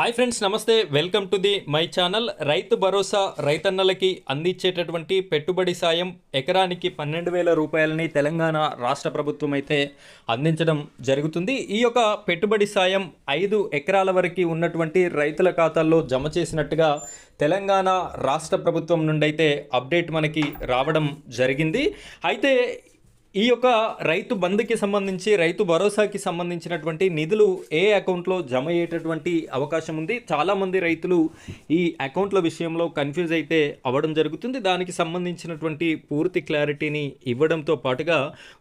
Hi friends నమస్తే. Welcome to the my channel. Rythu Bharosa రైతన్నలకి అందించేటటువంటి పెట్టుబడి సాయం ఎకరానికి పన్నెండు వేల రూపాయలని తెలంగాణ రాష్ట్ర ప్రభుత్వం అయితే అందించడం జరుగుతుంది. ఈ యొక్క పెట్టుబడి సాయం ఐదు ఎకరాల వరకు ఉన్నటువంటి రైతుల ఖాతాల్లో జమ చేసినట్టుగా తెలంగాణ రాష్ట్ర ప్రభుత్వం నుండి అయితే అప్డేట్ మనకి రావడం జరిగింది. అయితే ఈ యొక్క రైతు బంధుకి సంబంధించి రైతు భరోసాకి సంబంధించినటువంటి నిధులు ఏ అకౌంట్లో జమ అయ్యేటటువంటి అవకాశం ఉంది? చాలామంది రైతులు ఈ అకౌంట్ల విషయంలో కన్ఫ్యూజ్ అయితే అవ్వడం జరుగుతుంది. దానికి సంబంధించినటువంటి పూర్తి క్లారిటీని ఇవ్వడంతో పాటుగా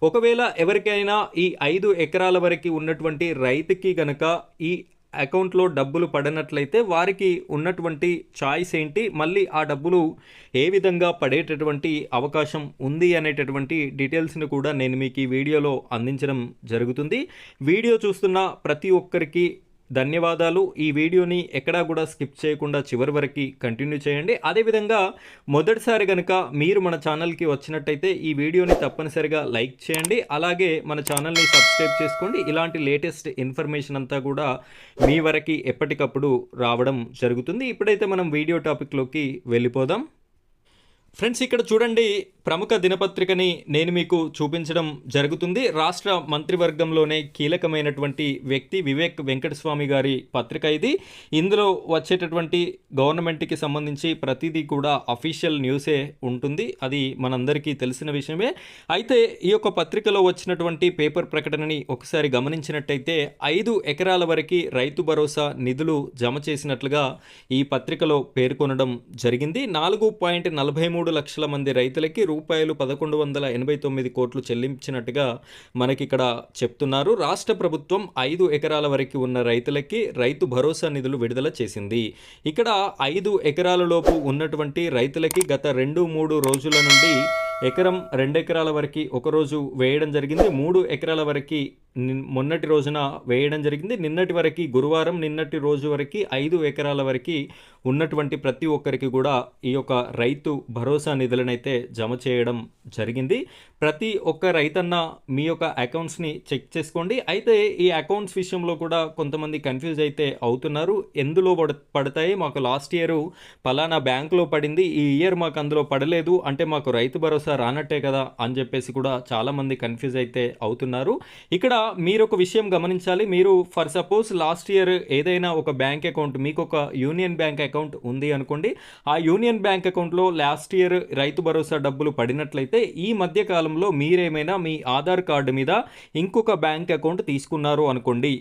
ఒకవేళ ఎవరికైనా ఈ ఐదు ఎకరాల వరకు ఉన్నటువంటి రైతుకి గనక ఈ అకౌంట్లో డబ్బులు పడినట్లయితే వారికి ఉన్నటువంటి చాయిస్ ఏంటి? మళ్ళీ ఆ డబ్బులు ఏ విధంగా పడేటటువంటి అవకాశం ఉంది అనేటటువంటి డీటెయిల్స్ని కూడా నేను మీకు ఈ వీడియోలో అందించడం జరుగుతుంది. వీడియో చూస్తున్న ప్రతి ఒక్కరికి ధన్యవాదాలు. ఈ వీడియోని ఎక్కడా కూడా స్కిప్ చేయకుండా చివరి వరకు కంటిన్యూ చేయండి. అదేవిధంగా మొదటిసారి కనుక మీరు మన ఛానల్కి వచ్చినట్టయితే ఈ వీడియోని తప్పనిసరిగా లైక్ చేయండి. అలాగే మన ఛానల్ని సబ్స్క్రైబ్ చేసుకోండి. ఇలాంటి లేటెస్ట్ ఇన్ఫర్మేషన్ అంతా కూడా మీ వరకు ఎప్పటికప్పుడు రావడం జరుగుతుంది. ఇప్పుడైతే మనం వీడియో టాపిక్లోకి వెళ్ళిపోదాం. ఫ్రెండ్స్ ఇక్కడ చూడండి ప్రముఖ దినపత్రికని నేను మీకు చూపించడం జరుగుతుంది. రాష్ట్ర మంత్రివర్గంలోనే కీలకమైనటువంటి వ్యక్తి వివేక్ వెంకటస్వామి గారి పత్రిక ఇది. ఇందులో వచ్చేటటువంటి గవర్నమెంట్కి సంబంధించి ప్రతిదీ కూడా అఫీషియల్ న్యూసే ఉంటుంది. అది మనందరికీ తెలిసిన విషయమే. అయితే ఈ యొక్క పత్రికలో వచ్చినటువంటి పేపర్ ప్రకటనని ఒకసారి గమనించినట్టయితే ఐదు ఎకరాల వరకు రైతు భరోసా నిధులు జమ చేసినట్లుగా ఈ పత్రికలో పేర్కొనడం జరిగింది. నాలుగు పాయింట్ నలభై మూడు మూడు లక్షల మంది రైతులకి రూపాయలు పదకొండు వందల ఎనభై తొమ్మిది కోట్లు చెల్లించినట్టుగా మనకి ఇక్కడ చెప్తున్నారు. రాష్ట్ర ప్రభుత్వం ఐదు ఎకరాల వరకు ఉన్న రైతులకి రైతు భరోసా నిధులు విడుదల చేసింది. ఇక్కడ ఐదు ఎకరాల లోపు ఉన్నటువంటి రైతులకి గత రెండు మూడు రోజుల నుండి ఎకరం రెండు ఎకరాల వరకు ఒకరోజు వేయడం జరిగింది. మూడు ఎకరాల వరకు మొన్నటి రోజున వేయడం జరిగింది. నిన్నటి వరకు గురువారం నిన్నటి రోజు వరకు ఐదు ఎకరాల వరకు ఉన్నటువంటి ప్రతి ఒక్కరికి కూడా ఈ యొక్క రైతు భరోసా నిధులనైతే జమ చేయడం జరిగింది. ప్రతి ఒక్క రైతన్న మీ యొక్క అకౌంట్స్ని చెక్ చేసుకోండి. అయితే ఈ అకౌంట్స్ విషయంలో కూడా కొంతమంది కన్ఫ్యూజ్ అయితే అవుతున్నారు. ఎందులో పడ పడతాయి? మాకు లాస్ట్ ఇయర్ పలానా బ్యాంకులో పడింది. ఈ ఇయర్ మాకు అందులో పడలేదు. అంటే మాకు రైతు భరోసా రానట్టే కదా అని చెప్పేసి కూడా చాలామంది కన్ఫ్యూజ్ అయితే అవుతున్నారు. ఇక్కడ మీరు ఒక విషయం గమనించాలి. మీరు ఫర్ సపోజ్ లాస్ట్ ఇయర్ ఏదైనా ఒక బ్యాంక్ అకౌంట్ మీకు ఒక యూనియన్ బ్యాంక్ అకౌంట్ ఉంది అనుకోండి ఆ యూనియన్ బ్యాంక్ అకౌంట్లో లాస్ట్ ఇయర్ రైతు భరోసా డబ్బులు పడినట్లయితే ఈ మధ్య కాలంలో మీరేమైనా మీ ఆధార్ కార్డు మీద ఇంకొక బ్యాంక్ అకౌంట్ తీసుకున్నారు అనుకోండి.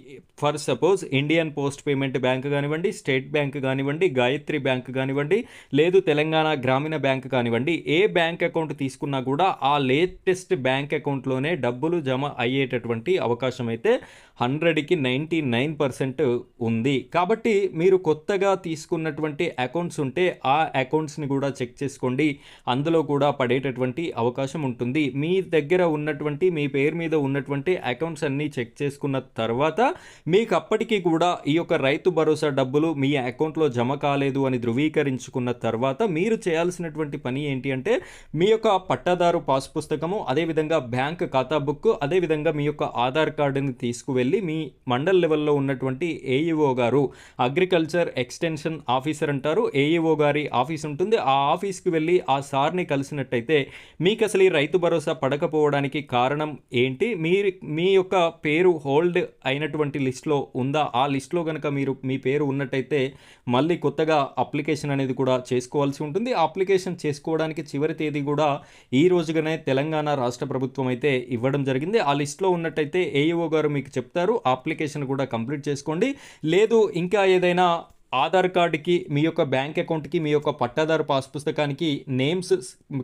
For suppose Indian post payment bank కానివ్వండి స్టేట్ బ్యాంక్ కానివ్వండి గాయత్రి బ్యాంక్ కానివ్వండి లేదు తెలంగాణ గ్రామీణ బ్యాంక్ కానివ్వండి ఏ బ్యాంక్ అకౌంట్ తీసుకున్నా కూడా ఆ లేటెస్ట్ బ్యాంక్ అకౌంట్లోనే డబ్బులు జమ అయ్యేటటువంటి అవకాశం అయితే హండ్రెడ్కి నైంటీ నైన్ పర్సెంట్ ఉంది. కాబట్టి మీరు కొత్తగా తీసుకున్నటువంటి అకౌంట్స్ ఉంటే ఆ అకౌంట్స్ని కూడా చెక్ చేసుకోండి. అందులో కూడా పడేటటువంటి అవకాశం ఉంటుంది. మీ దగ్గర ఉన్నటువంటి మీ పేరు మీద ఉన్నటువంటి అకౌంట్స్ అన్నీ చెక్ చేసుకున్న తర్వాత మీకు అప్పటికీ కూడా ఈ యొక్క రైతు భరోసా డబ్బులు మీ అకౌంట్లో జమ కాలేదు అని ధృవీకరించుకున్న తర్వాత మీరు చేయాల్సినటువంటి పని ఏంటి అంటే మీ యొక్క పట్టాదారు పాస్ పుస్తకము అదేవిధంగా బ్యాంక్ ఖాతా బుక్ అదేవిధంగా మీ యొక్క ఆధార్ కార్డుని తీసుకువెళ్ళి మీ మండల్ లెవెల్లో ఉన్నటువంటి ఏఈఓ గారు అగ్రికల్చర్ ఎక్స్టెన్షన్ ఆఫీసర్ అంటారు. ఏఈఓ గారి ఆఫీస్ ఉంటుంది. ఆ ఆఫీస్కి వెళ్ళి ఆ సార్ని కలిసినట్టయితే మీకు అసలు ఈ రైతు భరోసా పడకపోవడానికి కారణం ఏంటి? మీరు మీ యొక్క పేరు హోల్డ్ అయినటువంటి లిస్ట్లో ఉందా? ఆ లిస్ట్లో కనుక మీరు మీ పేరు ఉన్నట్టయితే మళ్ళీ కొత్తగా అప్లికేషన్ అనేది కూడా చేసుకోవాల్సి ఉంటుంది. ఆ అప్లికేషన్ చేసుకోవడానికి చివరి తేదీ కూడా ఈ రోజుగానే తెలంగాణ రాష్ట్ర ప్రభుత్వం అయితే ఇవ్వడం జరిగింది. ఆ లిస్ట్లో ఉన్నట్టయితే ఏఈఓ గారు మీకు చెప్తారు. అప్లికేషన్ కూడా కంప్లీట్ చేసుకోండి. లేదు ఇంకా ఏదైనా ఆధార్ కార్డుకి మీ యొక్క బ్యాంక్ అకౌంట్కి మీ యొక్క పట్టాదారు పాస్ పుస్తకానికి నేమ్స్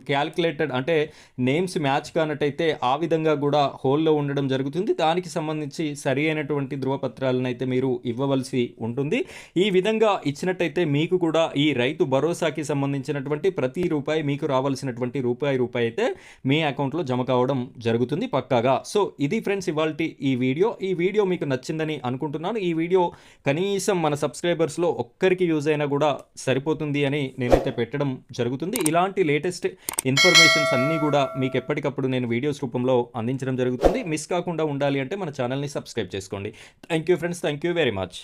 క్యాల్కులేటెడ్ అంటే నేమ్స్ మ్యాచ్ కానట్టయితే ఆ విధంగా కూడా హోల్లో ఉండడం జరుగుతుంది. దానికి సంబంధించి సరి అయినటువంటి ధృవపత్రాలను అయితే మీరు ఇవ్వవలసి ఉంటుంది. ఈ విధంగా ఇచ్చినట్టయితే మీకు కూడా ఈ రైతు భరోసాకి సంబంధించినటువంటి ప్రతి రూపాయి మీకు రావాల్సినటువంటి రూపాయి రూపాయి అయితే మీ అకౌంట్లో జమ కావడం జరుగుతుంది పక్కాగా. సో ఇది ఫ్రెండ్స్ ఇవాళ ఈ వీడియో. ఈ వీడియో మీకు నచ్చిందని అనుకుంటున్నాను. ఈ వీడియో కనీసం మన సబ్స్క్రైబర్స్లో ఒక్కరికి యూజ్ అయినా కూడా సరిపోతుంది అని నేనైతే పెట్టడం జరుగుతుంది. ఇలాంటి లేటెస్ట్ ఇన్ఫర్మేషన్స్ అన్నీ కూడా మీకు ఎప్పటికప్పుడు నేను వీడియోస్ రూపంలో అందించడం జరుగుతుంది. మిస్ కాకుండా ఉండాలి అంటే మన ఛానల్ని సబ్స్క్రైబ్ చేసుకోండి. Thank you friends. Thank you very much.